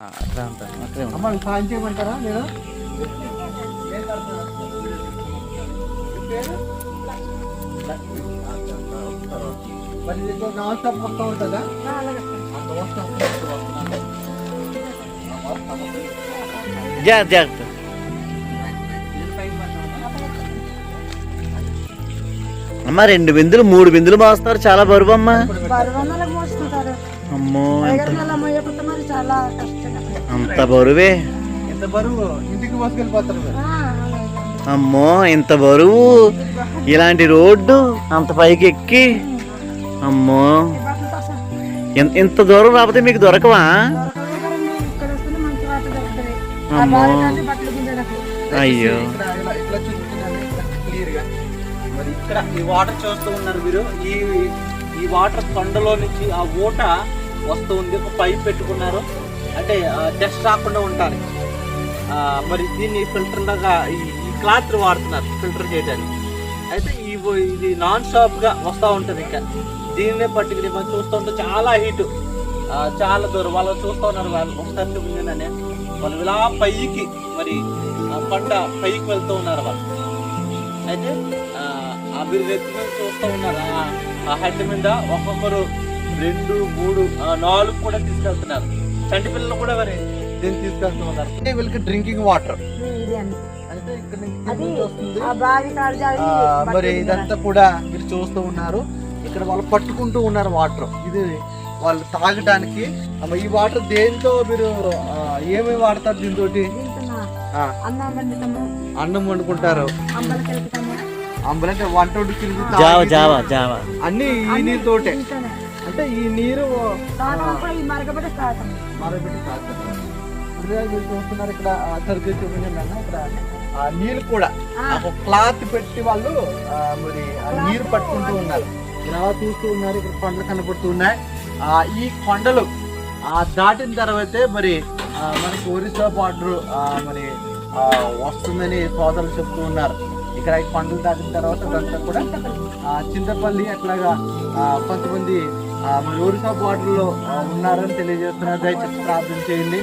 అమ్మ సాయం చేయమంటారా నేను మరి ఇది నాన్ స్టాప్ మొత్తం ఉంటుందా జాగ్రత్త. అమ్మ రెండు బిందులు మూడు బిందులు మోస్తారు. చాలా బరువు అమ్మా. అమ్మో అంత బరువే. అమ్మో ఇంత బరువు. ఇలాంటి రోడ్డు అంత పైకి ఎక్కి. అమ్మో. ఇంత దూరం రాకపోతే మీకు దొరకవా? దొరకవు కదండి. మరి ఇక్కడ ఈ వాటర్ చూస్తూ ఉన్నారు మీరు. ఈ ఈ వాటర్ కొండలో నుంచి ఆ ఊట వస్తూ ఉంది. ఒక పైప్ పెట్టుకున్నారు. అంటే డస్ట్ రాకుండా ఉంటారు మరి దీన్ని ఫిల్టర్ లాగా ఈ క్లాత్ వాడుతున్నారు ఫిల్టర్ చేయడానికి అయితే ఈ ఇది నాన్ స్టాప్గా వస్తూ ఉంటుంది ఇంకా. దీన్నే పట్టుకుని మనం చూస్తూ ఉంటే చాలా హీట్. చాలా దూరం. వాళ్ళు చూస్తూ ఉన్నారు వాళ్ళు. ఒకసారి చూపించానని వాళ్ళు ఇలా పైకి మరి పంట కొండ పైకి వెళ్తూ ఉన్నారు వాళ్ళు. అయితే మీద చూస్తూ ఉన్నారు? ఆ- హెడ్ మీద ఒక్కొక్కరు రెండు మూడు నాలుగు కూడా తీసుకెళ్తున్నారు. చంటి పిల్లలు కూడా మరి దీన్ని తీసుకెళ్తూ ఉన్నారు. అంటే వీళ్ళకి డ్రింకింగ్ వాటర్. మరి. ఇదంతా కూడా మీరు చూస్తూ ఉన్నారు. ఇక్కడ వాళ్ళు పట్టుకుంటూ ఉన్నారు వాటర్. ఇది వాళ్ళు తాగడానికి ఈ వాటర్ దేంతో మీరు ఏమేమి వాడతారు దీంతో అన్నం వండుకుంటారు. అంబలకి వెళ్తాము అంబలంటే వంట వండుకుని జావా జావా జావా అన్ని ఈ నీరుతోటే. ఇంట్లోనే అంటే ఈ నీరు ఇప్పుడు మీరు చూస్తున్నారు ఇక్కడ సరుకు చూపించండి అన్న ఇక్కడ నీళ్ళు కూడా. ఒక క్లాత్ పెట్టి వాళ్ళు మరి ఆ నీరు పట్టుకుంటూ ఉన్నారు. ఇలా చూస్తూ ఉన్నారు ఇక్కడ కొండలు కనపడుతూ ఉన్నాయి. ఆ ఈ కొండలు ఆ దాటిన తర్వాతే మరి ఆ, మనకి ఒరిస్సా బార్డర్ మరి ఆ, వస్తుందని సోదరులు చెప్తూ ఉన్నారు. ఇక్కడ పండుగ దాటిన తర్వాత ఇదంతా కూడా ఆ, చింతపల్లి అట్లాగా ఆ, కొంతమంది ఆ, మరి ఒరిస్సా ఉన్నారని తెలియజేస్తున్నారు. దయచేసి ప్రార్థన చేయండి.